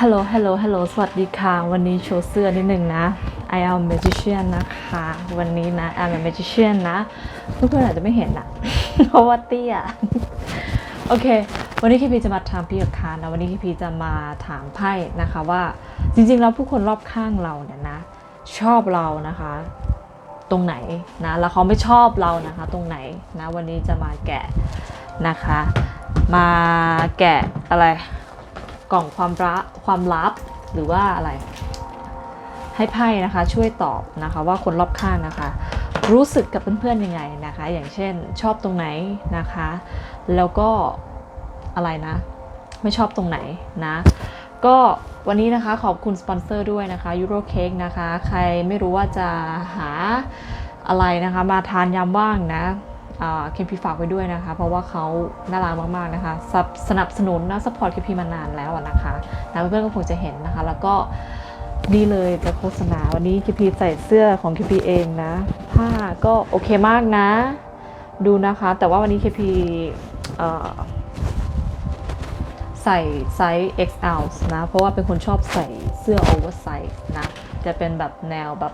ฮัลโหล ฮัลโหล ฮัลโหล สวัสดีค่ะ วันนี้โชว์เสื้อนิดหนึ่งนะ I am magician นะคะ วันนี้นะ I am a magician นะ เพื่อนๆอาจจะไม่เห็นอะเพราะว่าเตี้ย โอเค วันนี้คีพีจะมาถามพี่กับคานะ วันนี้คีพีจะมาถามไพ่นะคะว่า จริงๆ แล้วผู้คนรอบข้างเราเนี่ยนะ ชอบเรานะคะ ตรงไหนนะ แล้วเขาไม่ชอบเรานะคะ ตรงไหนนะ วันนี้จะมาแกะนะคะ มาแกะอะไร กล่องความรักความลับหรือว่าอะไร ให้ไพ่นะคะช่วยตอบนะคะว่าคนรอบข้างนะคะ รู้สึกกับเพื่อนๆยังไงนะคะ อย่างเช่นชอบตรงไหนนะคะ แล้วก็อะไรนะ ไม่ชอบตรงไหนนะ ก็วันนี้นะคะขอบคุณสปอนเซอร์ด้วยนะคะยูโรเค้กนะคะ ใครไม่รู้ว่าจะหาอะไรนะคะ มาทานยามว่างนะ เคพีฝากไว้ด้วยนะคะ เพราะว่าเขาน่ารักมากๆนะคะสนับสนับสนุนนะสปอร์ตเคพีมานานแล้วนะคะนะเพื่อนๆก็คงจะเห็นนะคะ แล้วก็นี่เลยจะโฆษณาวันนี้เคพีใส่เสื้อของเคพีเองนะผ้าก็โอเคมากนะ ดูนะคะ แต่ว่าวันนี้เคพีใส่ไซส์ XL นะ เพราะว่าเป็นคนชอบใส่เสื้อ oversize นะ จะเป็นแบบแนวแบบ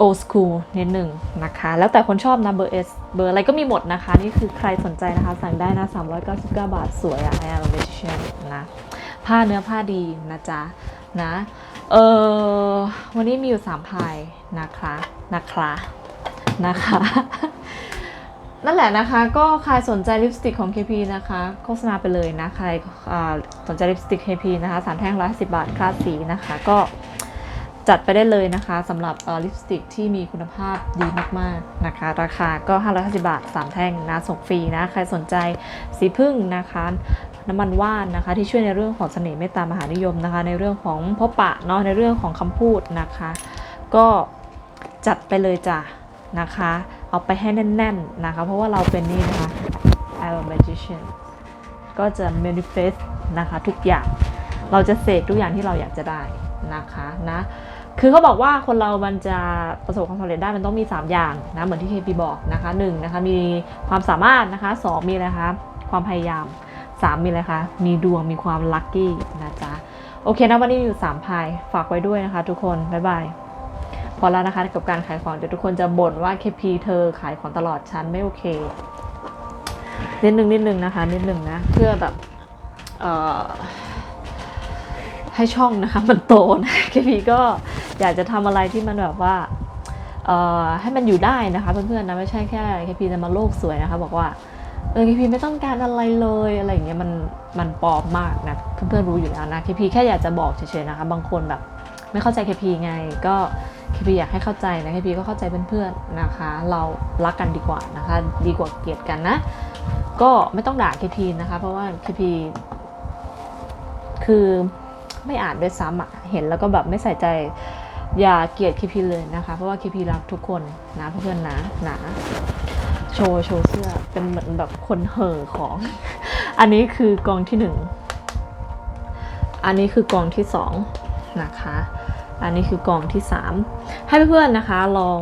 old school นิดหนึ่งนะคะ แล้วแต่คนชอบนะเบอร์ S เบอร์อะไรก็มีหมดนะคะ นี่คือใครสนใจนะคะ สั่งได้นะ 399 บาทสวยอะ I am a magician นะผ้าเนื้อผ้าดีนะจ๊ะ นะเออวันนี้มีอยู่ 3 พายนะคะนะคะนะคะ นั่นแหละนะคะ ก็ใครสนใจลิปสติกของ KP นะคะ โฆษณาไปเลยนะ ใครสนใจลิปสติก KP นะคะสามแท่ง150บาทคลาสสีนะคะก็ จัดไปได้เลยนะคะสำหรับลิปสติกที่มีคุณภาพดีมากๆนะคะ ราคาก็ 550 บาท 3 แท่งนะส่งฟรีนะ ใครสนใจสีพึ่งนะคะน้ำมันว่านนะคะ ที่ช่วยในเรื่องของเสน่ห์เมตตามหานิยมนะคะ ในเรื่องของพบปะเนาะในเรื่องของคำพูดนะคะ ก็จัดไปเลยจ้ะนะคะ เอาไปให้แน่นๆนะคะ เพราะว่าเราเป็นนี่นะคะ I'm a magician ก็จะ manifest นะคะทุกอย่างเราจะเสกทุกอย่างที่เราอยากจะได้นะคะนะ คือเขาบอกว่าคนเรามันจะประสบความสำเร็จได้มันต้องมี 3 อย่างนะเหมือนที่เคปีบอกนะคะ1นะคะมีความสามารถนะคะ 2 มีอะไรคะความพยายาม 3 มีอะไรคะมีดวงมีความลัคกี้นะจ๊ะโอเคนะวันนี้มีอยู่3พายฝากไว้ด้วยนะคะ ทุกคนบ๊ายบายพอแล้วนะคะกับการขายของเดี๋ยวทุกคนจะบ่นว่า KP เธอขายของตลอดฉันไม่โอเคนิดนึงนิดนึงนะคะนิดนึงนะเพื่อแบบเอ่อ ให้ช่องนะคะมันโตนะ KP ก็อยากจะทำอะไรที่มันแบบว่าให้มันอยู่ได้นะคะเพื่อนๆนะไม่ใช่แค่ KP จะมาโลกสวยนะคะ บอกว่าเออ KP ไม่ต้องการอะไรเลยอะไรอย่างเงี้ยมันมันปลอมมากนะเพื่อนๆรู้อยู่แล้วนะ KP แค่อยากจะบอกเฉยๆนะคะบางคนแบบไม่เข้าใจ KP ไงก็ KP อยากให้เข้าใจนะ KP ก็เข้าใจเพื่อนๆนะคะ เรารักกันดีกว่านะคะ ดีกว่าเกลียดกันนะ ก็ไม่ต้องด่า KP นะคะ เพราะว่า KP คือ ไม่อ่านด้วยซ้ำอะเห็นแล้วก็แบบไม่ใส่ใจอย่าเกลียด KP เลยนะคะ เพราะว่า KP รักทุกคนนะเพื่อนๆนะนะโชว์โชว์เสื้อเป็นเหมือนแบบคนเห่อของ อันนี้คือกองที่หนึ่งอันนี้คือกองที่สองนะคะ อันนี้คือกองที่3ให้เพื่อนๆนะคะลอง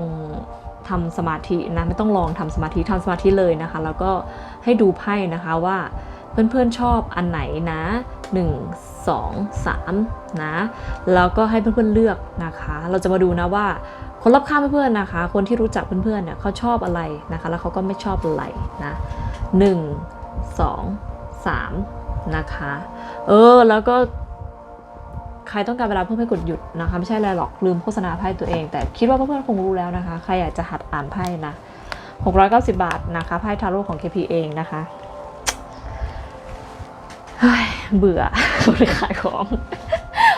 ทำสมาธินะไม่ต้องลองทำสมาธิทำสมาธิเลยนะคะ แล้วก็ให้ดูไพ่นะคะว่าเพื่อนๆชอบอันไหนนะ 1 2 3นะแล้วก็ให้เพื่อนๆเลือกนะคะ เราจะมาดูนะว่าคนรอบข้างเพื่อนๆนะคะ คนที่รู้จักเพื่อนๆเนี่ยเขาชอบอะไรนะคะ แล้วเขาก็ไม่ชอบอะไรนะ1 2 3นะคะ เออแล้วก็ใครต้องการเวลาเพื่อให้กดหยุดนะคะ ไม่ใช่อะไรหรอกลืมโฆษณาไพ่ตัวเอง แต่คิดว่าเพื่อนๆคงรู้แล้วนะคะ ใครอยากจะหัดอ่านไพ่นะ690 บาทนะคะไพ่ทาโร่ของ KP เองนะคะ เบื่อไปขายของ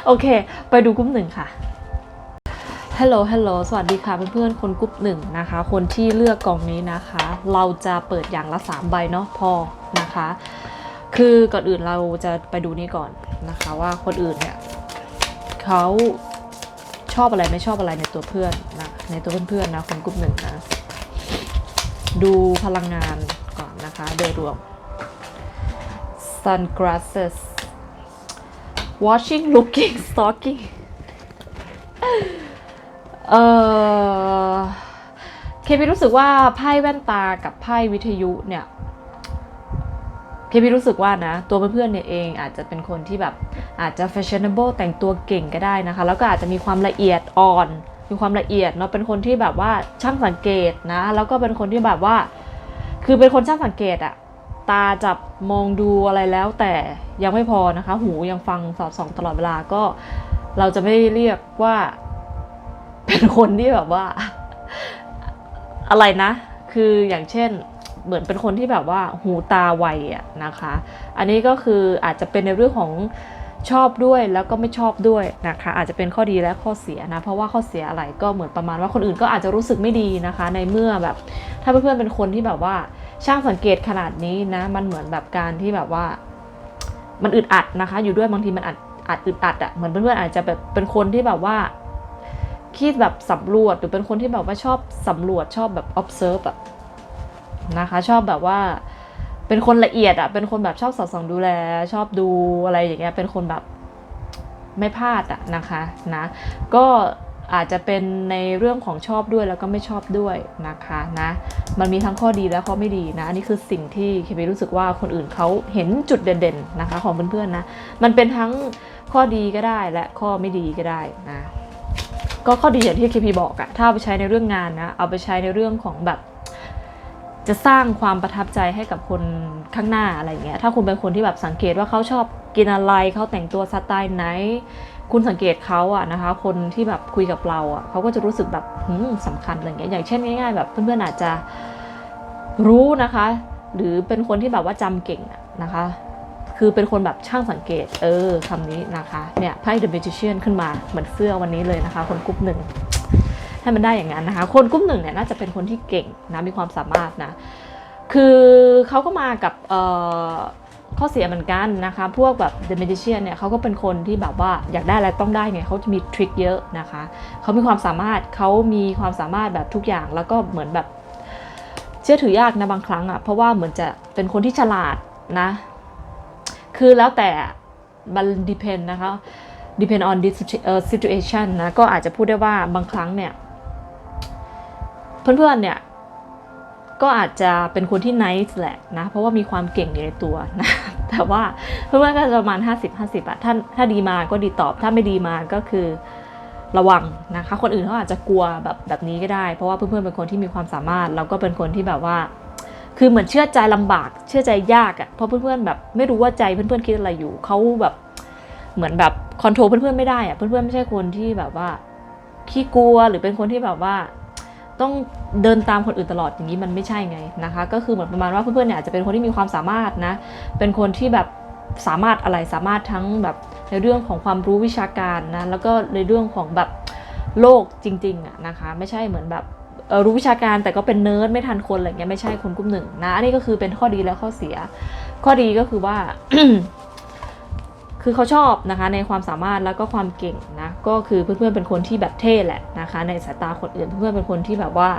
โอเค ไปดูกลุ่มหนึ่งค่ะฮัลโหล ฮัลโหล สวัสดีค่ะเพื่อนๆ คนกลุ่มหนึ่งนะคะ คนที่เลือกกล่องนี้นะคะ เราจะเปิดอย่างละ 3 ใบเนาะพอนะคะ คือก่อนอื่นเราจะไปดูนี่ก่อนนะคะ ว่าคนอื่นเนี่ยเขาชอบอะไรไม่ชอบอะไรในตัวเพื่อนนะ ในตัวเพื่อนๆนะคนกลุ่มหนึ่งนะ ดูพลังงานก่อนนะคะ โดยรวม sunglasses watching looking stalking เออเคพีรู้สึกว่าไพ่แว่นตากับไพ่วิทยุเนี่ยเคพีรู้สึกว่านะ ตัวเพื่อนๆเนี่ยเองอาจจะเป็นคนที่แบบอาจจะ fashionable แต่งตัวเก่งก็ได้นะคะ แล้วก็อาจจะมีความละเอียดอ่อน มีความละเอียดเนาะเป็นคนที่แบบว่าช่างสังเกตนะ แล้วก็เป็นคนที่แบบว่า คือเป็นคนช่างสังเกตอะ ตาจับมองดูอะไรแล้ว แต่ยังไม่พอนะคะ หูยังฟังสอดส่องตลอดเวลาก็ เราจะไม่เรียกว่า เป็นคนที่แบบว่า อะไรนะ คืออย่างเช่นเหมือนเป็นคนที่แบบว่าหูตาไวอะนะคะ อันนี้ก็คืออาจจะเป็นในเรื่องของชอบด้วยแล้วก็ไม่ชอบด้วยนะคะ อาจจะเป็นข้อดีและข้อเสียนะ เพราะว่าข้อเสียอะไรก็เหมือนประมาณว่าคนอื่นก็อาจจะรู้สึกไม่ดีนะคะ ในเมื่อแบบ ถ้าเพื่อนๆเป็นคนที่แบบว่า ช่างสังเกตขนาดนี้นะ มันเหมือนแบบการที่แบบว่า มันอึดอัดนะคะ อยู่ด้วยบางทีมันอัดอัดอึดอัดอะ่ะเหมือนเพื่อนๆอาจจะแบบเป็นคนที่แบบว่าคิดแบบสำรวจหรือเป็นคนที่แบบว่าชอบสำรวจชอบแบบ observe อะนะคะ ชอบแบบว่า เป็นคนละเอียดอะเป็นคนแบบชอบสอดส่องดูแล ชอบดูอะไรอย่างเงี้ยเป็นคนแบบไม่พลาดอะนะคะนะ ก็ อาจจะเป็นในเรื่องของชอบด้วยแล้วก็ไม่ชอบด้วยนะคะนะ มันมีทั้งข้อดีและข้อไม่ดีนะ อันนี้คือสิ่งที่เคพีรู้สึกว่าคนอื่นเขาเห็นจุดเด่นๆนะคะ ของเพื่อนๆนะ มันเป็นทั้งข้อดีก็ได้และข้อไม่ดีก็ได้นะ ก็ข้อดีอย่างที่เคพีบอกอะถ้าเอาไปใช้ในเรื่องงานนะ เอาไปใช้ในเรื่องของแบบจะสร้างความประทับใจให้กับคนข้างหน้าอะไรเงี้ย ถ้าคุณเป็นคนที่แบบสังเกตว่าเขาชอบกินอะไร เขาแต่งตัวสไตล์ไหน คุณสังเกตเขาอะนะคะ คนที่แบบคุยกับเราอะเขาก็จะรู้สึกแบบหืมสำคัญอะไรเงี้ยอย่างเช่นง่ายๆ แบบเพื่อนๆอาจจะรู้นะคะ หรือเป็นคนที่แบบว่าจำเก่งนะคะ คือเป็นคนแบบช่างสังเกต เออคำนี้นะคะเนี่ยไพ่ The Magician ขึ้นมาเหมือนเสื้อวันนี้เลยนะคะ คนกรุ๊ปหนึ่งให้มันได้อย่างนั้นนะคะ คนกลุ่มหนึ่งเนี่ยน่าจะเป็นคนที่เก่งนะมีความสามารถนะคือเขาก็มากับเออ ข้อเสียเหมือนกันนะคะ พวกแบบ The Magician เนี่ยเขาก็เป็นคนที่แบบว่าอยากได้อะไรต้องได้ไงเขาจะมีทริคเยอะนะคะ เขามีความสามารถเขามีความสามารถแบบทุกอย่างแล้วก็เหมือนแบบเชื่อถือยากนะบางครั้งอะ่ะเพราะว่าเหมือนจะเป็นคนที่ฉลาดนะ คือแล้วแต่มัน depend นะคะ depend on this situ- เอ่อ situation นะ ก็อาจจะพูดได้ว่าบางครั้งเนี่ย เพื่อนๆเนี่ย ก็อาจจะเป็นคนที่ nice แหละนะ เพราะว่ามีความเก่งอยู่ในตัวนะ แต่ว่าเพื่อนๆก็ประมาณ 50 50อะถ้าถ้าดีมาก็ดีตอบ ถ้าไม่ดีมาก็คือระวังนะคะ คนอื่นเขาอาจจะกลัวแบบแบบนี้ก็ได้ เพราะว่าเพื่อนๆเป็นคนที่มีความสามารถแล้วก็เป็นคนที่แบบว่า คือเหมือนเชื่อใจลำบาก เชื่อใจยากอะเพราะเพื่อนๆแบบไม่รู้ว่าใจเพื่อนๆคิดอะไรอยู่เขาแบบเหมือนแบบคอนโทรลเพื่อนๆไม่ได้อะเพื่อนๆไม่ใช่คนที่แบบว่าขี้กลัวหรือเป็นคนที่แบบว่า ต้องเดินตามคนอื่นตลอดอย่างนี้มันไม่ใช่ไงนะคะ ก็คือเหมือนประมาณว่าเพื่อนๆเนี่ยอาจจะเป็นคนที่มีความสามารถนะ เป็นคนที่แบบสามารถอะไรสามารถทั้งแบบในเรื่องของความรู้วิชาการนะแล้วก็ในเรื่องของแบบโลกจริงๆอะนะคะไม่ใช่เหมือนแบบรู้วิชาการแต่ก็เป็นเนิร์ดไม่ทันคนอะไรเงี้ยไม่ใช่คนกลุ่มหนึ่งนะอันนี้ก็คือเป็นข้อดีและข้อเสีย ข้อดีก็คือว่า คือเขาชอบนะคะในความสามารถแล้วก็ความเก่งนะก็คือเพื่อนๆเป็นคนที่แบบเท่แหละนะคะในสายตาคนอื่นเพื่อนๆเป็นคนที่แบบว่า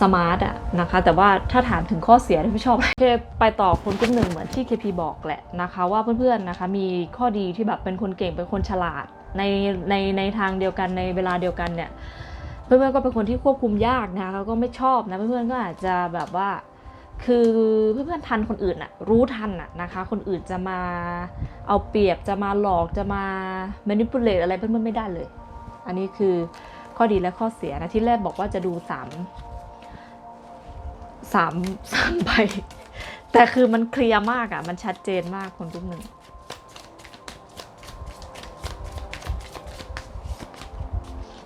สมาร์ทอะนะคะแต่ว่าถ้าถามถึงข้อเสียที่ไม่ชอบโอเคไปต่อคนกลุ่มหนึ่งเหมือนที่ KP บอกแหละนะคะว่าเพื่อนๆนะคะมีข้อดีที่แบบเป็นคนเก่งเป็นคนฉลาดในในในทางเดียวกันในเวลาเดียวกันเนี่ยเพื่อนๆก็เป็นคนที่ควบคุมยากนะคะเขาก็ไม่ชอบนะเพื่อนๆก็อาจจะแบบว่า คือเพื่อนๆทันคนอื่นอะรู้ทันอะนะคะ คนอื่นจะมาเอาเปรียบจะมาหลอกจะมา manipulate อะไรเพื่อนๆไม่ได้เลย อันนี้คือข้อดีและข้อเสียนะที่แรกบอกว่าจะดูสามสามสามใบแต่คือมันเคลียร์มากอะมันชัดเจนมากคนทุกหนึ่ง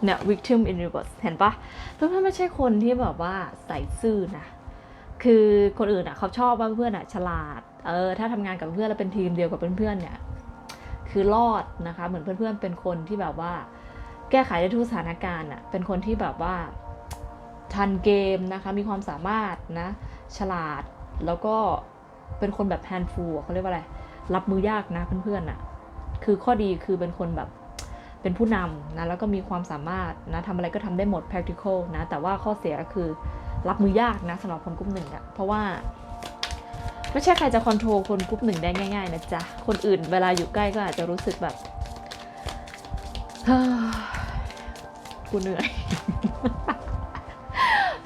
เนี่ย victim in reverse เห็นปะเพื่อนๆไม่ใช่คนที่แบบว่าใส่ซื่อนะ คือคนอื่นอะเขาชอบว่าเพื่อนอะฉลาด เออถ้าทำงานกับเพื่อนแล้วเป็นทีมเดียวกับเพื่อนๆเนี่ยคือรอดนะคะ เหมือนเพื่อนๆเป็นคนที่แบบว่า แก้ไขได้ทุกสถานการณ์อะเป็นคนที่แบบว่าทันเกมนะคะมีความสามารถนะฉลาดแล้วก็เป็นคนแบบแฮนด์ฟูเขาเรียกว่าอะไรรับมือยากนะเพื่อนๆอะคือข้อดีคือเป็นคนแบบเป็นผู้นำนะแล้วก็มีความสามารถนะทำอะไรก็ทำได้หมด practical นะแต่ว่าข้อเสียก็คือ รับมือยากนะสำหรับคนกลุ่มหนึ่งอะเพราะว่าไม่ใช่ใครจะคอนโทรลคนกลุ่มหนึ่งได้ง่ายๆนะจ๊ะ คนอื่นเวลาอยู่ใกล้ก็อาจจะรู้สึกแบบกูเหนื่อย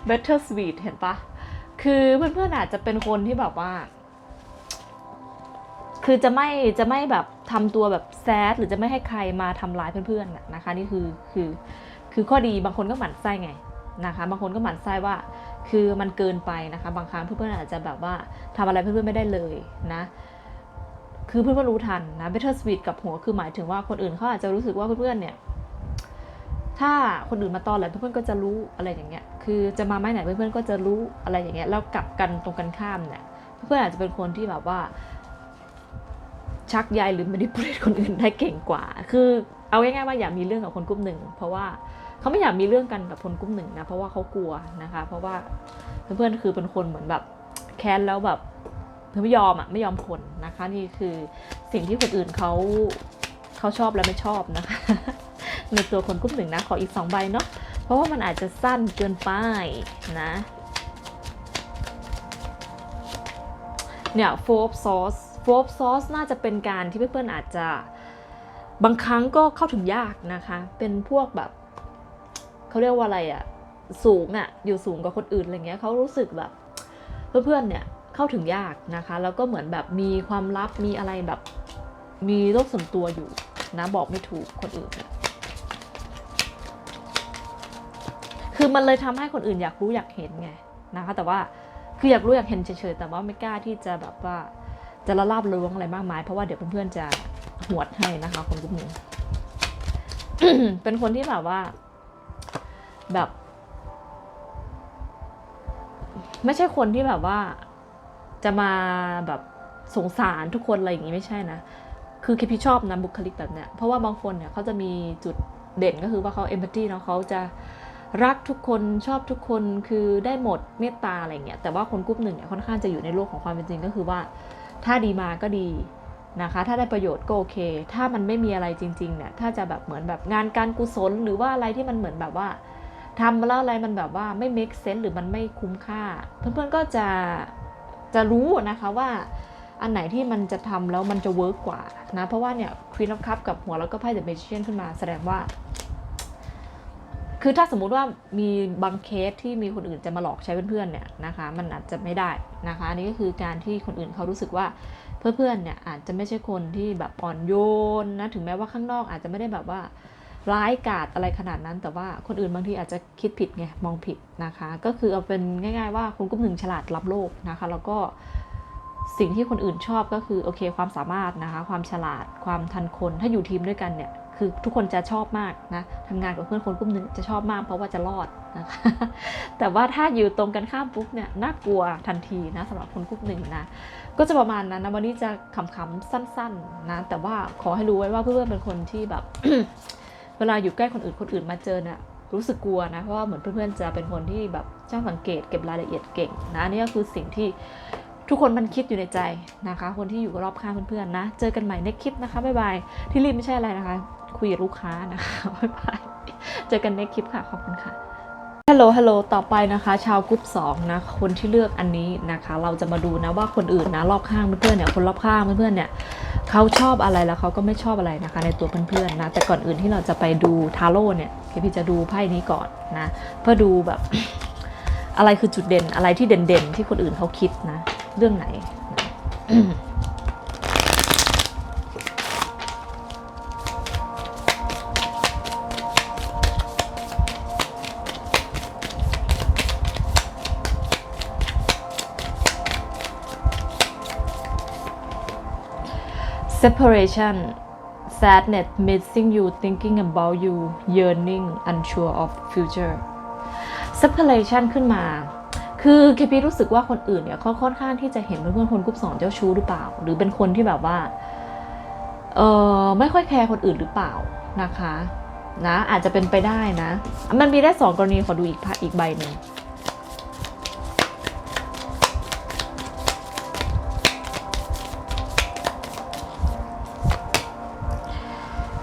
better sweet เห็นปะ คือเพื่อนๆอาจจะเป็นคนที่แบบว่า คือจะไม่จะไม่แบบทำตัวแบบแซดหรือจะไม่ให้ใครมาทำร้ายเพื่อนๆนะคะ นี่คือคือคือข้อดีบางคนก็หมั่นไส้ไง นะคะบางคนก็หมั่นไส้ว่าคือมันเกินไปนะคะ บางครั้งเพื่อนๆอาจจะแบบว่าทำอะไรเพื่อนๆไม่ได้เลยนะคือเพื่อนๆรู้ทันนะ better sweet กับหัวคือหมายถึงว่าคนอื่นเขาอาจจะรู้สึกว่าเพื่อนๆเนี่ยถ้าคนอื่นมาตอนแหละเพื่อนๆก็จะรู้อะไรอย่างเงี้ย คือจะมาไม่ไหนเพื่อนๆก็จะรู้อะไรอย่างเงี้ยแล้วกลับกันตรงกันข้ามเนี่ยเพื่อนๆอาจจะเป็นคนที่แบบว่า ชักใยหรือ manipulate คนอื่นได้เก่งกว่า คือเอาง่ายๆว่าอย่ามีเรื่องกับคนกลุ่มหนึ่งเพราะว่า เขาไม่อยากมีเรื่องกันกับคนกลุ่มหนึ่งนะเพราะว่าเขากลัวนะคะ เพราะว่าเพื่อนๆคือเป็นคนเหมือนแบบแค้นแล้วแบบเธอไม่ยอมอะไม่ยอมคนนะคะนี่คือสิ่งที่คนอื่นเขาเขาชอบและไม่ชอบนะคะในตัวคนกลุ่มหนึ่งนะขออีกสองใบเนาะเพราะว่ามันอาจจะสั้นเกินไปนะเนี่ยโฟบซอสโฟบซอสน่าจะเป็นการที่เพื่อนๆอาจจะบางครั้งก็เข้าถึงยากนะคะ เป็นพวกแบบ เขาเรียกว่าอะไรอะสูงอะอยู่สูงกว่าคนอื่นอะไรเงี้ยเขารู้สึกแบบ เพื่อนๆเนี่ยเข้าถึงยากนะคะ แล้วก็เหมือนแบบมีความลับมีอะไรแบบ มีโลกส่วนตัวอยู่นะบอกไม่ถูกคนอื่นอะคือมันเลยทำให้คนอื่นอยากรู้อยากเห็นไงนะคะ แต่ว่าคืออยากรู้อยากเห็นเฉยๆแต่ว่าไม่กล้าที่จะแบบว่าจะละลาบล้วงอะไรมากมายเพราะว่าเดี๋ยวเพื่อนๆจะหวดให้นะคะคนกลุ่มนี้เป็นคนที่แบบว่า แบบ ไม่ใช่คนที่แบบว่าจะมาแบบสงสารทุกคนอะไรอย่างนี้ไม่ใช่นะ คือเคพีชอบนะบุคลิกแบบเนี้ย เพราะว่าบางคนเนี่ยเขาจะมีจุดเด่นก็คือว่าเขาเอมพัตตีเนาะเขาจะรักทุกคนชอบทุกคนคือได้หมดเมตตาอะไรเงี้ย แต่ว่าคนกลุ่มหนึ่งเนี่ยค่อนข้างจะอยู่ในโลกของความเป็นจริงก็คือว่า ถ้าดีมาก็ดีนะคะ ถ้าได้ประโยชน์ก็โอเค ถ้ามันไม่มีอะไรจริงๆเนี่ย ถ้าจะแบบเหมือนแบบงานการกุศลหรือว่าอะไรที่มันเหมือนแบบว่า ทำแล้วอะไรมันแบบว่าไม่ make sense หรือมันไม่คุ้มค่า เพื่อนๆก็จะจะรู้นะคะว่าอันไหนที่มันจะทำแล้วมันจะเวิร์กกว่านะ เพราะว่าเนี่ย Queen of Cup กับหัวแล้วก็ไพ่ The Magician ขึ้นมาแสดงว่า คือถ้าสมมุติว่ามีบางเคสที่มีคนอื่นจะมาหลอกใช้เพื่อนๆเนี่ยนะคะ มันอาจจะไม่ได้นะคะอันนี้ก็คือการที่คนอื่นเขารู้สึกว่าเพื่อนๆเนี่ยอาจจะไม่ใช่คนที่แบบอ่อนโยนนะถึงแม้ว่าข้างนอกอาจจะไม่ได้แบบว่า ร้ายกาจอะไรขนาดนั้น แต่ว่าคนอื่นบางทีอาจจะคิดผิดไงมองผิดนะคะ ก็คือเอาเป็นง่าย ๆ ว่าคนกลุ่มหนึ่งฉลาดรับโลกนะคะ แล้วก็สิ่งที่คนอื่นชอบก็คือโอเคความสามารถนะคะ ความฉลาดความทันคนถ้าอยู่ทีมด้วยกันเนี่ยคือทุกคนจะชอบมากนะทำงานกับเพื่อนคนกลุ่มหนึ่งจะชอบมากเพราะว่าจะรอดนะคะแต่ว่าถ้าอยู่ตรงกันข้ามปุ๊บเนี่ยน่ากลัวทันทีนะสำหรับคนกลุ่มหนึ่งนะก็จะประมาณนั้นนะวันนี้จะขำๆสั้นๆนะแต่ว่าขอให้รู้ไว้ว่าเพื่อนๆเป็นคนที่แบบ เวลาอยู่ใกล้คนอื่นคนอื่นมาเจอเนี่ยรู้สึกกลัวนะ เพราะว่าเหมือนเพื่อนๆจะเป็นคนที่แบบช่างสังเกตเก็บรายละเอียดเก่งนะอันนี่ก็คือสิ่งที่ทุกคนมันคิดอยู่ในใจนะคะ คนที่อยู่รอบข้างเพื่อนๆนะ เจอกันใหม่ในคลิปนะคะบ๊ายบายที่รีบไม่ใช่อะไรนะคะ คุยกับลูกค้านะคะบ๊ายบายเจอกันในคลิปค่ะขอบคุณค่ะ ฮัลโหล ฮัลโหล ต่อไปนะคะ ชาวกรุ๊ป2นะ คนที่เลือกอันนี้นะคะ เราจะมาดูนะว่าคนอื่นนะรอบข้างเพื่อนๆเนี่ย คนรอบข้างเพื่อนๆเนี่ยเขาชอบอะไรแล้วเขาก็ไม่ชอบอะไรนะคะ ในตัวเพื่อนๆนะ แต่ก่อนอื่นที่เราจะไปดูทาโร่เนี่ยเคพี่จะดูไพ่นี้ก่อนนะ เพื่อดูแบบอะไรคือจุดเด่นอะไรที่เด่นๆ ที่คนอื่นเขาคิดนะ เรื่องไหนนะ separation sadness missing you thinking about you yearning unsure of future separation ขึ้นมา คือเคพีรู้สึกว่าคนอื่นเนี่ยเขาค่อนข้างที่จะเห็นเพื่อนคนกลุ่มสองเจ้าชู้หรือเปล่า หรือเป็นคนที่แบบว่า เออไม่ค่อยแคร์คนอื่นหรือเปล่านะคะ นะอาจจะเป็นไปได้นะ มันมีได้สองกรณีขอดูอีกพะอีกใบหนึ่ง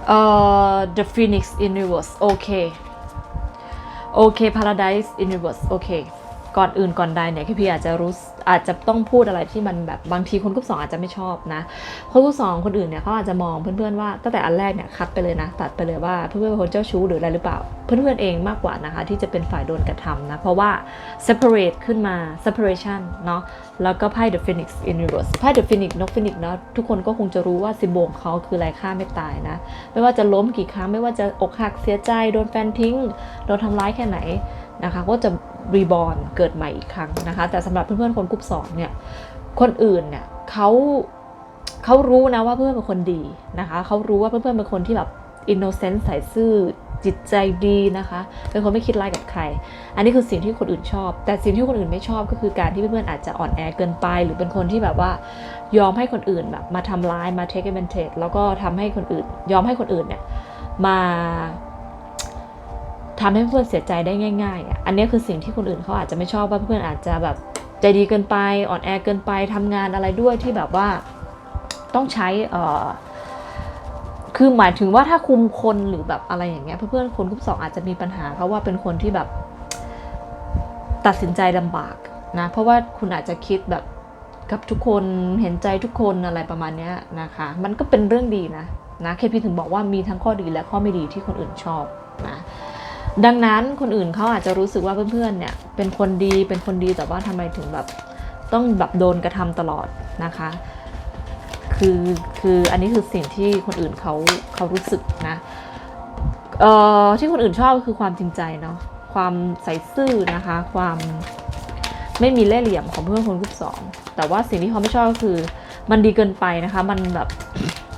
เอ่อ The Phoenix Universe โอเค โอเค Paradise Universe โอเค ก่อนอื่นก่อนใดเนี่ยเคพีอาจจะรู้ อาจจะต้องพูดอะไรที่มันแบบบางทีคนกลุ่มสองอาจจะไม่ชอบนะคนกลุ่มสองคนอื่นเนี่ยเขาอาจจะมองเพื่อนๆว่าตั้งแต่อันแรกเนี่ยคัดไปเลยนะตัดไปเลยว่าเพื่อนๆเป็นคนเจ้าชู้หรืออะไรหรือเปล่า เพื่อนๆเองมากกว่านะคะที่จะเป็นฝ่ายโดนกระทำนะเพราะว่า separate ขึ้นมา separation เนาะแล้วก็ไพ่ the phoenix in reverse ไพ่ the phoenix นก phoenix เนาะทุกคนก็คงจะรู้ว่าซิมโบลของเขาคืออะไรฆ่าไม่ตายนะ ไม่ว่าจะล้มกี่ครั้งไม่ว่าจะอกหักเสียใจโดนแฟนทิ้งโดนทำร้ายแค่ไหน นะคะก็จะรีบอ r เกิดใหม่อีกครั้งนะคะ แต่สำหรับเพื่อนๆคนกลุ่มสองเนี่ยคนอื่นเนี่ยเขาเขารู้นะว่าเพื่อนเป็นคนดีนะคะเขารู้ว่าเพื่อนๆเป็นคนที่แบบอินโนเซนต์ใส่ซื่อจิตใจดีนะคะ เป็นคนไม่คิดร้ายกับใคร อันนี้คือสิ่งที่คนอื่นชอบ แต่สิ่งที่คนอื่นไม่ชอบก็คือการที่เพื่อนๆอาจจะอ่อนแอเกินไป หรือเป็นคนที่แบบว่ายอมให้คนอื่นแบบมาทำร้ายมา take advantage แล้วก็ทำให้คนอื่น ยอมให้คนอื่นเนี่ยมา ทำให้เพื่อนเสียใจได้ง่ายๆอะอันนี้คือสิ่งที่คนอื่นเขาอาจจะไม่ชอบว่าเพื่อนอาจจะแบบใจดีเกินไปอ่อนแอเกินไปทำงานอะไรด้วยที่แบบว่าต้องใช้เอ่อคือหมายถึงว่าถ้าคุมคนหรือแบบอะไรอย่างเงี้ยเพื่อนๆคนกลุ่มสองอาจจะมีปัญหา เพราะว่าเป็นคนที่แบบตัดสินใจลำบากนะเพราะว่าคุณอาจจะคิดแบบกับทุกคนเห็นใจทุกคนอะไรประมาณเนี้ยนะคะ มันก็เป็นเรื่องดีนะนะเคพีถึงบอกว่ามีทั้งข้อดีและข้อไม่ดีที่คนอื่นชอบนะ ดังนั้นคนอื่นเขาอาจจะรู้สึกว่าเพื่อนๆเนี่ยเป็นคนดีเป็นคนดีแต่ว่าทำไมถึงแบบต้องแบบโดนกระทำตลอดนะคะ คือคืออันนี้คือสิ่งที่คนอื่นเขาเขารู้สึกนะเอ่อที่คนอื่นชอบคือความจริงใจเนาะความใส่ซื่อนะคะ ความไม่มีเล่ห์เหลี่ยมของเพื่อนคนกลุ่มสองแต่ว่าสิ่งที่เขาไม่ชอบก็คือ มันดีเกินไปนะคะ มันแบบ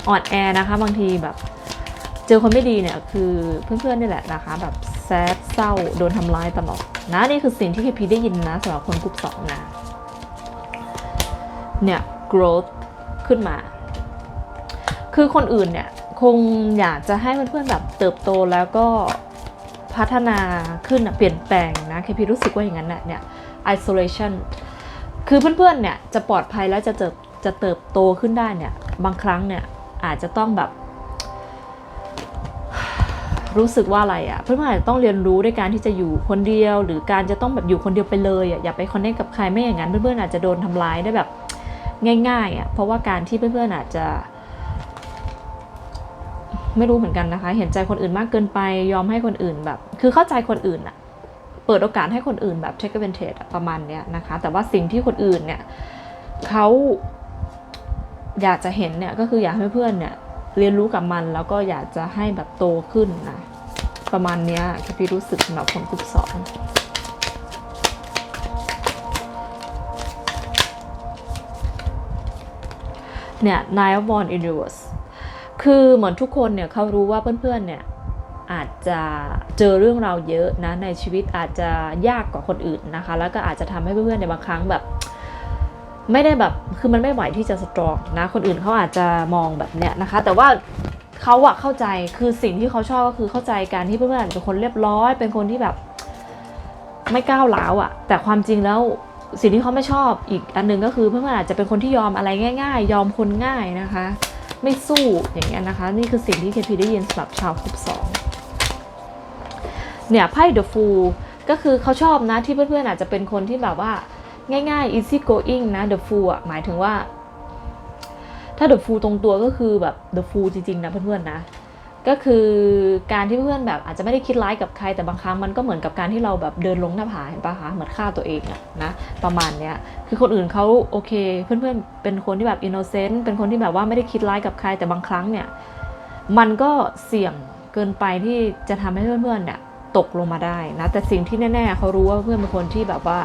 อ่อนแอนะคะ บางทีแบบ เจอคนไม่ดีเนี่ยคือเพื่อนๆนี่แหละนะคะ แบบแซดเศร้าโดนทำร้ายตลอดนะนี่คือสิ่งที่เคพีได้ยินนะสำหรับคนกลุ่มสองนะเนี่ย growth ขึ้นมา คือคนอื่นเนี่ย คงอยากจะให้เพื่อนๆแบบเติบโตแล้วก็พัฒนาขึ้นเปลี่ยนแปลงนะเคพีรู้สึกว่าอย่างนั้นนะเนี่ย isolation คือเพื่อนๆเนี่ยจะปลอดภัยแล้วจะเติบจะเติบโตขึ้นได้เนี่ย บางครั้งเนี่ยอาจจะต้องแบบ รู้สึกว่าอะไรอะ่ะเพื่อนๆอาจจะต้องเรียนรู้ด้วยการที่จะอยู่คนเดียว หรือการจะต้องแบบอยู่คนเดียวไปเลยอะ่ะอย่าไปคอนเนคกับใครไม่อย่างนั้นเพื่อนๆอาจจะโดนทำร้ายได้แบบง่ายๆอะ่ะเพราะว่าการที่เพื่อนๆอาจจะ ไม่รู้เหมือนกันนะคะ เห็นใจคนอื่นมากเกินไปยอมให้คนอื่นแบบ คือเข้าใจคนอื่นอะเปิดโอกาสให้คนอื่นแบบ take advantage ประมาณเนี้ยนะคะ แต่ว่าสิ่งที่คนอื่นเนี่ยเขาอยากจะเห็นเนี่ยก็คืออยากให้เพื่อนเนี่ยเรียนรู้กับมันแล้วก็อยากจะให้แบบโตขึ้นนะ ประมาณเนี้ยที่พี่รู้สึกสำหรับคนกลุ่มสองเนี่ย Nine of Wands in reverse คือเหมือนทุกคนเนี่ยเขารู้ว่าเพื่อนๆเนี่ยอาจจะเจอเรื่องราวเยอะนะในชีวิตอาจจะยากกว่าคนอื่นนะคะ แล้วก็อาจจะทำให้เพื่อนๆในบางครั้งแบบ ไม่ได้แบบคือมันไม่ไหวที่จะสตรองนะคนอื่นเขาอาจจะมองแบบเนี้ยนะคะ แต่ว่า เขาอะเข้าใจคือสิ่งที่เขาชอบก็คือเข้าใจการที่เพื่อนๆอาจจะเป็นคนเรียบร้อย เป็นคนที่แบบไม่ก้าวร้าวอะแต่ความจริงแล้วสิ่งที่เขาไม่ชอบอีกอันหนึงก็คือเพื่อนๆอาจจะเป็นคนที่ยอมอะไรง่าย ๆ ยอมคนง่ายนะคะ ไม่สู้อย่างเงี้ยนะคะ นี่คือสิ่งที่เคพีได้ยินสำหรับชาวคุปสองเนี่ยไพ่เดอะฟูก็คือเขาชอบนะที่เพื่อนๆอาจจะเป็นคนที่แบบว่าง่ายๆ easy going นะ the fool อะหมายถึงว่า ถ้า the fool ตรงตัวก็คือแบบ the fool จริงๆนะเพื่อนๆนะ ก็คือการที่เพื่อนแบบอาจจะไม่ได้คิดร้ายกับใครแต่บางครั้งมันก็เหมือนกับการที่เราแบบเดินลงหน้าผาเห็นปะคะเหมือนฆ่าตัวเองอะนะประมาณเนี้ยคือคนอื่นเขาโอเค เพื่อนๆเป็นคนที่แบบอินโนเซนต์เป็นคนที่แบบว่าไม่ได้คิดร้ายกับใครแต่บางครั้งเนี่ยมันก็เสี่ยงเกินไปที่จะทำให้เพื่อนๆเนี่ยตกลงมาได้นะแต่สิ่งที่แน่ๆเขารู้ว่าเพื่อนเป็นคนที่แบบว่า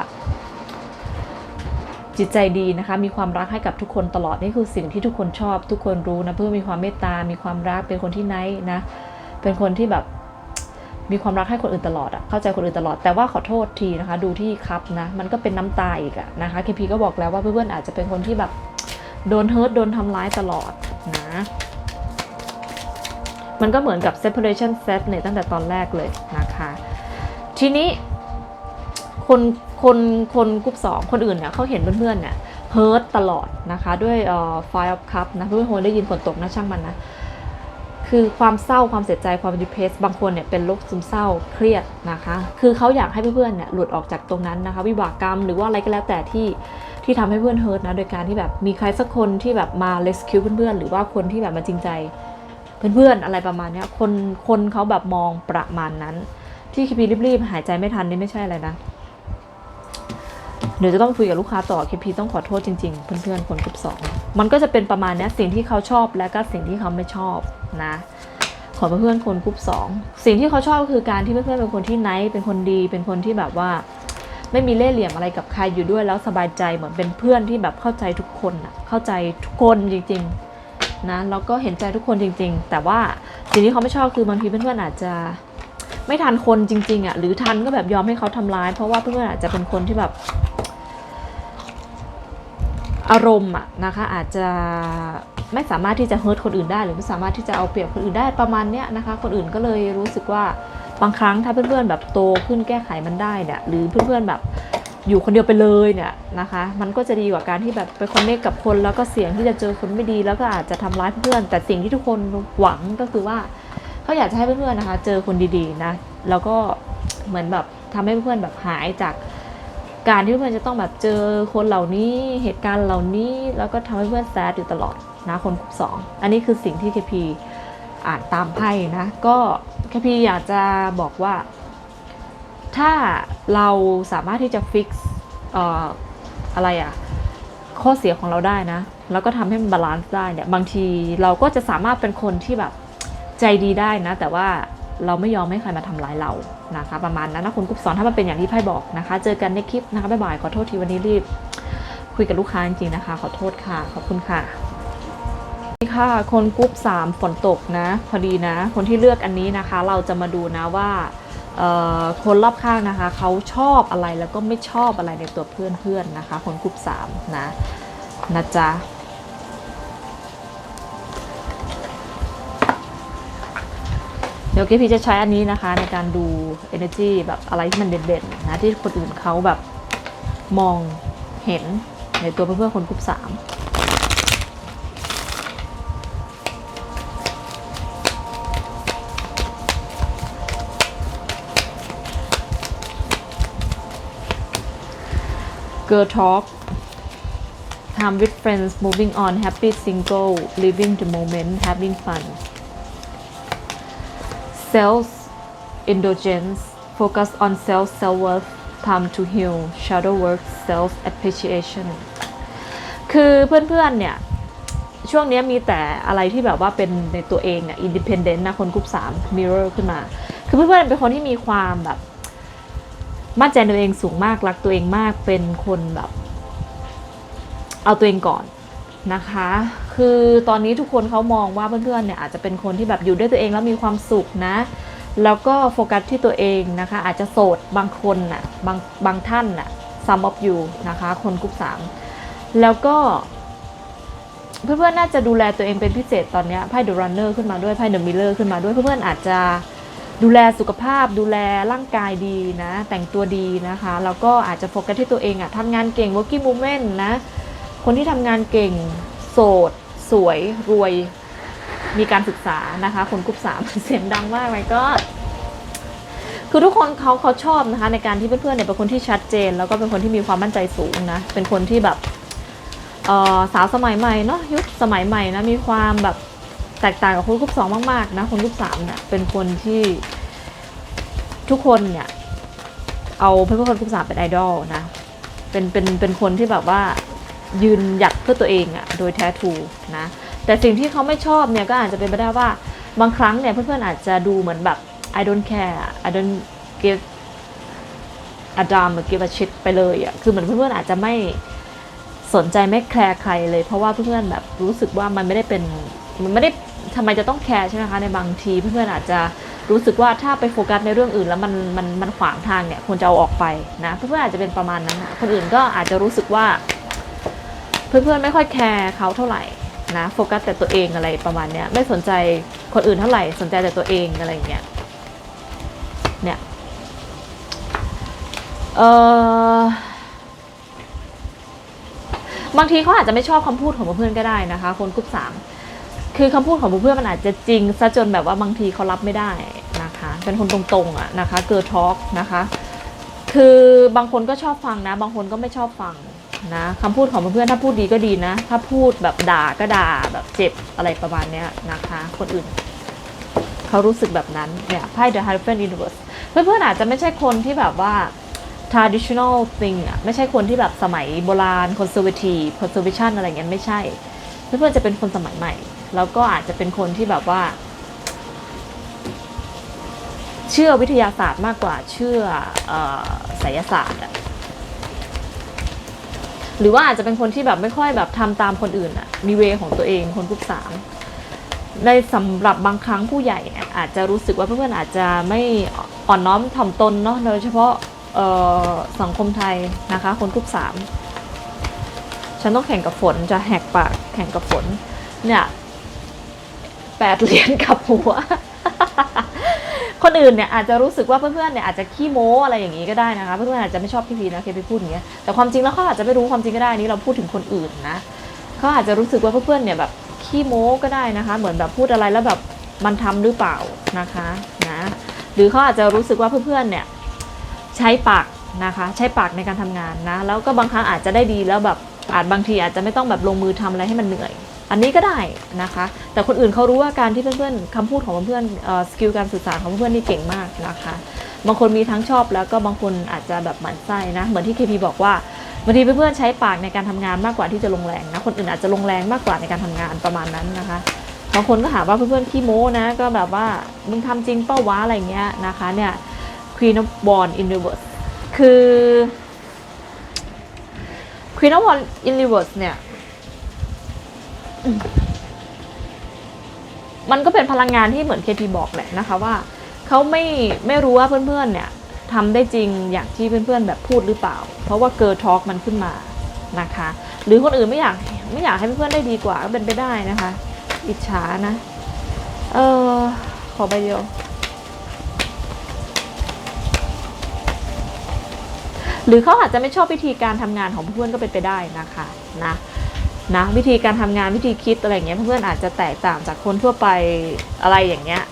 จิตใจดีนะคะ มีความรักให้กับทุกคนตลอดนี่คือสิ่งที่ทุกคนชอบ ทุกคนรู้นะเพื่อมีความเมตตา มีความรักเป็นคนที่ไนท์นะ เป็นคนที่แบบมีความรักให้คนอื่นตลอดอะเข้าใจคนอื่นตลอด แต่ว่าขอโทษทีนะคะ ดูที่ครับนะ มันก็เป็นน้ำตาอีกอะนะคะเคพีก็บอกแล้วว่าเพื่อนๆอาจจะเป็นคนที่แบบโดนเฮิร์ตโดนทำร้ายตลอดนะ มันก็เหมือนกับ separation set เนี่ยตั้งแต่ตอนแรกเลยนะคะ ทีนี้คน คนคนกลุ่มสองคนอื่นเนี่ยเขาเห็นเพื่อนๆเนี่ยเฮิร์ตตลอดนะคะ ด้วยเอ่อ five of cup นะเพื่อนๆคงได้ยินฝนตกนะช่างมันนะคือความเศร้าความเสียใจความดิเพสบางคนเนี่ยเป็นโรคซึมเศร้าเครียดนะคะ คือเขาอยากให้เพื่อนๆเนี่ยหลุดออกจากตรงนั้นนะคะ วิบากกรรมหรือว่าอะไรก็แล้วแต่ที่ที่ทำให้เพื่อนเฮิร์ตนะโดยการที่แบบมีใครสักคนที่แบบมาเลสคิวเพื่อนๆหรือว่าคนที่แบบมาจริงใจ เพื่อนๆอะไรประมาณนี้คนคนเขาแบบมองประมาณนั้น ที่คีพีรีบๆหายใจไม่ทันนี่ไม่ใช่อะไรนะ เดี๋ยวจะต้องคุยกับลูกค้าต่อเคพีต้องขอโทษจริงๆ เพื่อนๆ คนกลุ่มสองมันก็จะเป็นประมาณเนี้ยสิ่งที่เขาชอบและก็สิ่งที่เขาไม่ชอบนะของเพื่อนๆคนกลุ่มสองสิ่งที่เขาชอบก็คือการที่เพื่อนๆเป็นคนที่ไนท์เป็นคนดี เป็นคนที่แบบว่า ไม่มีเล่ห์เหลี่ยมอะไรกับใครอยู่ด้วยแล้วสบายใจเหมือนเป็นเพื่อนที่แบบเข้าใจทุกคนอะเข้าใจทุกคนจริงๆนะแล้วก็เห็นใจทุกคนจริง ๆ แต่ว่าสิ่งที่เขาไม่ชอบคือบางทีเพื่อนๆอาจจะไม่ทันคนจริงๆอะหรือทันก็แบบยอมให้เขาทำร้าย เพราะว่าเพื่อนๆอาจจะเป็นคนที่แบบ อารมณ์อะนะคะอาจจะไม่สามารถที่จะเฮิร์ตคนอื่นได้ หรือไม่สามารถที่จะเอาเปรียบคนอื่นได้ประมาณเนี้ยนะคะ คนอื่นก็เลยรู้สึกว่าบางครั้งถ้าเพื่อนๆแบบโตขึ้นแก้ไขมันได้เนี่ยหรือเพื่อนๆแบบอยู่คนเดียวไปเลยเนี่ยนะคะ มันก็จะดีกว่าการที่แบบไปคอนเนคกับคนแล้วก็เสี่ยงที่จะเจอคนไม่ดี แล้วก็อาจจะทำร้ายเพื่อน แต่สิ่งที่ทุกคนหวังก็คือว่าเขาอยากจะให้เพื่อนๆนะคะ เจอคนดีๆนะแล้วก็เหมือนแบบทำให้เพื่อนแบบหายจาก การที่เพื่อนจะต้องแบบเจอคนเหล่านี้เหตุการณ์เหล่านี้ แล้วก็ทำให้เพื่อนแซดอยู่ตลอดนะคนกลุ่มสองอันนี้คือสิ่งที่เคพีอ่านตามไพ่นะก็เคพีอยากจะบอกว่า ถ้าเราสามารถที่จะฟิกซ์อะไรอะข้อเสียของเราได้นะ แล้วก็ทำให้มันบาลานซ์ได้เนี่ยบางทีเราก็จะสามารถเป็นคนที่แบบใจดีได้นะ แต่ว่า เราไม่ยอมให้ใครมาทำร้ายเรานะคะ ประมาณนั้นนะคุณกุ๊บสอนถ้ามันเป็นอย่างที่ไพ่บอกนะคะ เจอกันในคลิปนะคะบ๊ายบายขอโทษทีวันนี้รีบ คุยกับลูกค้าจริงๆนะคะ ขอโทษค่ะขอบคุณค่ะนี่ค่ะ คนกรุ๊ป3ฝนตกนะ พอดีนะ คนที่เลือกอันนี้นะคะ เราจะมาดูนะว่าคนรอบข้างนะคะเขาชอบอะไรแล้วก็ไม่ชอบอะไรในตัวเพื่อนๆนะคะ คนกรุ๊ป3นะนะจ๊ะ เดี๋ยวพี่จะใช้อันนี้นะคะในการดู energy แบบอะไรที่มันเด่นๆนะที่คนอื่นเขาแบบมองเห็นในตัวเพื่อนๆคนกลุ่มสามเกิร์ talk time with friends moving on happy single living the moment having fun self indulgence focus on self self worth time to heal shadow work self appreciation คือเพื่อนๆเนี่ยช่วงนี้มีแต่อะไรที่แบบว่าเป็นในตัวเองอะ independent นะคนกลุ่ม3 mirror ขึ้นมา คือเพื่อนๆเป็นคนที่มีความแบบ มั่นใจในตัวเองสูงมากรักตัวเองมากเป็นคนแบบ เอาตัวเองก่อน นะคะ คือตอนนี้ทุกคนเขามองว่าเพื่อนๆเนี่ยอาจจะเป็นคนที่แบบอยู่ด้วยตัวเองแล้วมีความสุขนะ แล้วก็โฟกัสที่ตัวเองนะคะ อาจจะโสดบางคนน่ะบางบางท่านน่ะ some of you นะคะ คนกลุ่มสามแล้วก็ เพื่อนๆน่าจะดูแลตัวเองเป็นพิเศษตอนนี้ไพ่ The Runner ขึ้นมาด้วยไพ่ The Miller ขึ้นมาด้วยเพื่อนๆอาจจะดูแลสุขภาพดูแลร่างกายดีนะ แต่งตัวดีนะคะ แล้วก็อาจจะโฟกัสที่ตัวเองอะทำงานเก่ง working woman นะ คนที่ทำงานเก่ง โสด สวย รวย มีการศึกษานะคะ คนกลุ่มสามเสียงดังมากไหมก็ คือทุกคนเขาเขาชอบนะคะในการที่เพื่อนๆเนี่ยเป็นคนที่ชัดเจน แล้วก็เป็นคนที่มีความมั่นใจสูงนะ เป็นคนที่แบบสาวสมัยใหม่เนาะยุคสมัยใหม่นะมีความแบบแตกต่างกับคนกลุ่มสองมากๆนะคนกลุ่มสามเนี่ยเป็นคนที่ทุกคนเนี่ยเอาเพื่อนๆคนกลุ่มสามเป็นไอดอลนะเป็นเป็นเป็นคนที่แบบว่า ยืนหยัดเพื่อตัวเองอะโดยแท้ทรูนะแต่สิ่งที่เขาไม่ชอบเนี่ยก็อาจจะเป็นไปได้ว่าบางครั้งเนี่ยเพื่อนๆอาจจะดูเหมือนแบบ I don't care I don't give a damn หรือ give a shit ไปเลยอะคือเหมือนเพื่อนๆอาจจะไม่สนใจไม่แคร์ใครเลย เพราะว่าเพื่อนๆแบบรู้สึกว่ามันไม่ได้เป็นมันไม่ได้ทำไมจะต้องแคร์ใช่ไหมคะในบางทีเพื่อนๆอาจจะรู้สึกว่าถ้าไปโฟกัสในเรื่องอื่นแล้วมันมันมันขวางทางเนี่ยควรจะเอาออกไปนะเพื่อนๆอาจจะเป็นประมาณนั้นนะคนอื่นก็อาจจะรู้สึกว่า เพื่อนๆไม่ค่อยแคร์เขาเท่าไหร่นะโฟกัสแต่ตัวเองอะไรประมาณเนี้ยไม่สนใจคนอื่นเท่าไหร่สนใจแต่ตัวเองอะไรอย่างเงี้ยเนี่ยเออบางทีเขาอาจจะไม่ชอบคำพูดของเพื่อนก็ได้นะคะ คนกลุ่มสามคือคำพูดของเพื่อนมันอาจจะจริงซะจนแบบว่าบางทีเขารับไม่ได้นะคะ เป็นคนตรงๆอะนะคะเกิร์ทอล์กนะคะ คือบางคนก็ชอบฟังนะ บางคนก็ไม่ชอบฟัง นะคำพูดของเพื่อนๆถ้าพูดดีก็ดีนะ ถ้าพูดแบบด่าก็ด่าแบบเจ็บอะไรประมาณเนี้ยนะคะ คนอื่นเขารู้สึกแบบนั้นเนี่ยไพ่ The Hierophant Universe เพื่อนๆอาจจะไม่ใช่คนที่แบบว่า traditional thing อะไม่ใช่คนที่แบบสมัยโบราณ conservative conservation อะไรเงี้ยไม่ใช่ เพื่อนๆจะเป็นคนสมัยใหม่ แล้วก็อาจจะเป็นคนที่แบบว่า เชื่อวิทยาศาสตร์มากกว่าเชื่อเออไสยศาสตร์อะ หรือว่าอาจจะเป็นคนที่แบบไม่ค่อยแบบทำตามคนอื่นอะมีเวของตัวเองคนทุกสามในสำหรับบางครั้งผู้ใหญ่เนี่ยอาจจะรู้สึกว่าเพื่อนๆอาจจะไม่อ่อนน้อมถ่อมตนเนาะโดยเฉพาะเออสังคมไทยนะคะ คนทุกสามฉันต้องแข่งกับฝนจะแหกปากแข่งกับฝนเนี่ยแปดเหรียญกับหัว คนอื่นเนี่ยอาจจะรู้สึกว่าเพื่อนๆเนี่ยอาจจะขี้โม้อะไรอย่างนี้ก็ได้นะคะ เพื่อนๆอาจจะไม่ชอบพี่พีนะเคพีพูดอย่างเงี้ยแต่ความจริงแล้วเขาอาจจะไม่รู้ความจริงก็ได้นี่เราพูดถึงคนอื่นนะเขาอาจจะรู้สึกว่าเพื่อนๆเนี่ยแบบขี้โม้ก็ได้นะคะ เหมือนแบบพูดอะไรแล้วแบบมันทำหรือเปล่านะคะนะหรือเขาอาจจะรู้สึกว่าเพื่อนๆเนี่ยใช้ปากนะคะ ใช้ปากในการทำงานนะ แล้วก็บางครั้งอาจจะได้ดีแล้วแบบ อาจบางทีอาจจะไม่ต้องแบบลงมือทำอะไรให้มันเหนื่อย อันนี้ก็ได้นะคะ แต่คนอื่นเขารู้ว่าการที่เพื่อนๆคำพูดของเพื่อนๆสกิลการสื่อสารของเพื่อนๆนี่เก่งมากนะคะ บางคนมีทั้งชอบแล้วก็บางคนอาจจะแบบหมั่นไส้นะเหมือนที่เคพีบอกว่าบางทีเพื่อนๆใช้ปากในการทำงานมากกว่าที่จะลงแรงนะคนอื่นอาจจะลงแรงมากกว่าในการทำงานประมาณนั้นนะคะบางคนก็หาว่าเพื่อนๆขี้โม้นะก็แบบว่ามึงทำจริงเป้าวะอะไรเงี้ยนะคะเนี่ย Queen of Wands in reverse คือ Queen of Wands in reverse เนี่ย มันก็เป็นพลังงานที่เหมือนเคพีบอกแหละนะคะว่าเขาไม่ไม่รู้ว่าเพื่อนๆเนี่ยทำได้จริงอย่างที่เพื่อนๆแบบพูดหรือเปล่า เพราะว่าเกิร์ทอล์กมันขึ้นมานะคะ หรือคนอื่นไม่อยากไม่อยากให้เพื่อนๆได้ดีกว่าก็เป็นไปได้นะคะ อิจฉานะ เออขอใบเดียว หรือเขาอาจจะไม่ชอบวิธีการทำงานของเพื่อนก็เป็นไปได้นะคะนะนะวิธีการทำงานวิธีคิดอะไรเงี้ยเพื่อนอาจจะแตกต่างจากคนทั่วไปอะไรอย่างเงี้ย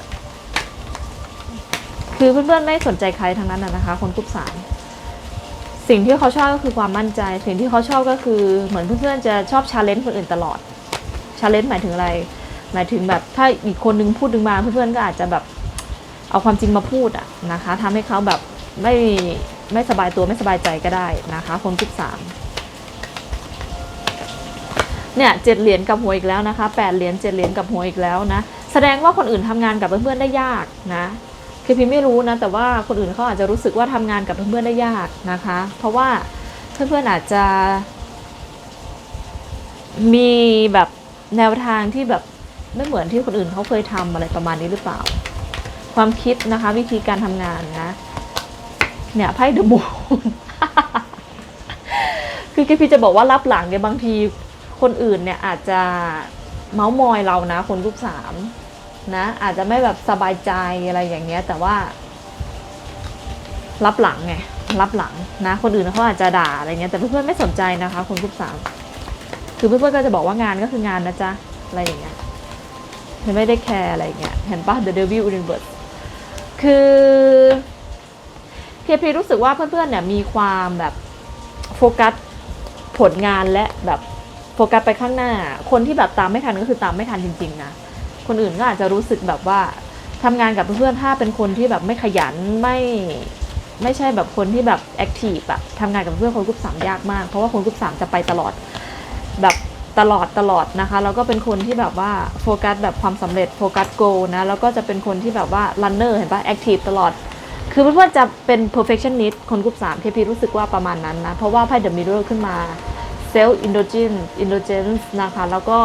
คือเพื่อนๆไม่สนใจใครทั้งนั้นนะนะคะ คนกลุ่มสามสิ่งที่เขาชอบก็คือความมั่นใจ สิ่งที่เขาชอบก็คือเหมือนเพื่อนๆจะชอบชาเลนจ์คนอื่นตลอดชาเลนจ์หมายถึงอะไร หมายถึงแบบถ้าอีกคนนึงพูดดึงมาเพื่อนๆก็อาจจะแบบเอาความจริงมาพูดอะนะคะทำให้เขาแบบไม่ ไม่สบายตัวไม่สบายใจก็ได้นะคะคนกลุ่สามเนี่ยเจ็ดเหรียญกับหัวอีกแล้วนะคะแปดเหรียญเจ็ดเหรียญกับหัวอีกแล้วนะ แสดงว่าคนอื่นทำงานกับเพื่อนๆได้ยากนะคือพี่ไม่รู้นะแต่ว่าคนอื่นเขาอาจจะรู้สึกว่าทำงานกับเพื่อนๆได้ยากนะคะ เพราะว่าเพื่อนๆอาจจะ มีแบบแนวทางที่แบบไม่เหมือนที่คนอื่นเขาเคยทำอะไรประมาณนี้หรือเปล่า ความคิดนะคะ วิธีการทำงานนะ เนี่ยไพ่เดอะมูนคือพี่จะบอกว่ารับหลังเนี่ยบางทีคนอื่นเนี่ยอาจจะเมาส์มอยเรานะ คนรูปสามนะอาจจะไม่แบบสบายใจอะไรอย่างเงี้ย แต่ว่า รับหลังไงรับหลังนะ คนอื่นเขาอาจจะด่าอะไรเงี้ยแต่เพื่อนๆไม่สนใจนะคะ คนรูปสามคือเพื่อนๆก็จะบอกว่างานก็คืองานนะจ๊ะอะไรอย่างเงี้ยไม่ได้แคร์อะไรอย่างเงี้ยเห็นปะ The Devil Universe คือ พีพีรู้สึกว่าเพื่อนๆเนี่ยมีความแบบโฟกัสผลงานและแบบโฟกัสไปข้างหน้า คนที่แบบตามไม่ทันก็คือตามไม่ทันจริงๆนะ คนอื่นก็อาจจะรู้สึกแบบว่าทำงานกับเพื่อนๆถ้าเป็นคนที่แบบไม่ขยันไม่ไม่ใช่แบบคนที่แบบแอคทีฟอะทำงานกับเพื่อนคนกลุ่มสามยากมาก เพราะว่าคนกลุ่มสามจะไปตลอดแบบตลอดตลอดนะคะ แล้วก็เป็นคนที่แบบว่าโฟกัสแบบความสำเร็จโฟกัสโกนะ แล้วก็จะเป็นคนที่แบบว่ารันเนอร์เห็นปะแอคทีฟตลอด คือเพื่อนๆจะเป็น perfectionist คนกลุ่ม3เทพีรู้สึกว่าประมาณนั้นนะ เพราะว่าไพ่ The Mirror ขึ้นมา self indulgence indulgence นะคะ แล้วก็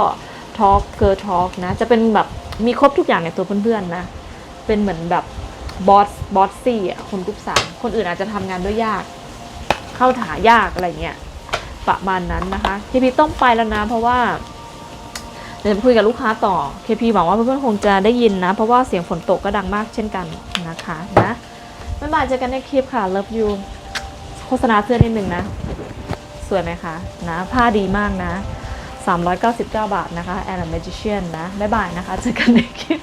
talk girl talk นะ จะเป็นแบบมีครบทุกอย่างในตัวเพื่อนๆนะ เป็นเหมือนแบบบอสบอสซี่อะคนกลุ่ม3คนอื่นอาจจะทำงานด้วยยาก เข้าถายากอะไรเงี้ยประมาณนั้นนะคะ KP ต้องไปแล้วนะ เพราะว่าเดี๋ยวจะคุยกับลูกค้าต่อ KP หวังว่าเพื่อนๆคงจะได้ยินนะ เพราะว่าเสียงฝนตกก็ดังมากเช่นกันนะคะนะ บ๊ายบายเจอกันในคลิปค่ะ Love you โฆษณาเสื้อนิดนึงนะ สวยไหมคะ นะ ผ้าดีมากนะ 399 บาทนะคะ and magician นะ บ๊ายบายนะคะ เจอกันในคลิป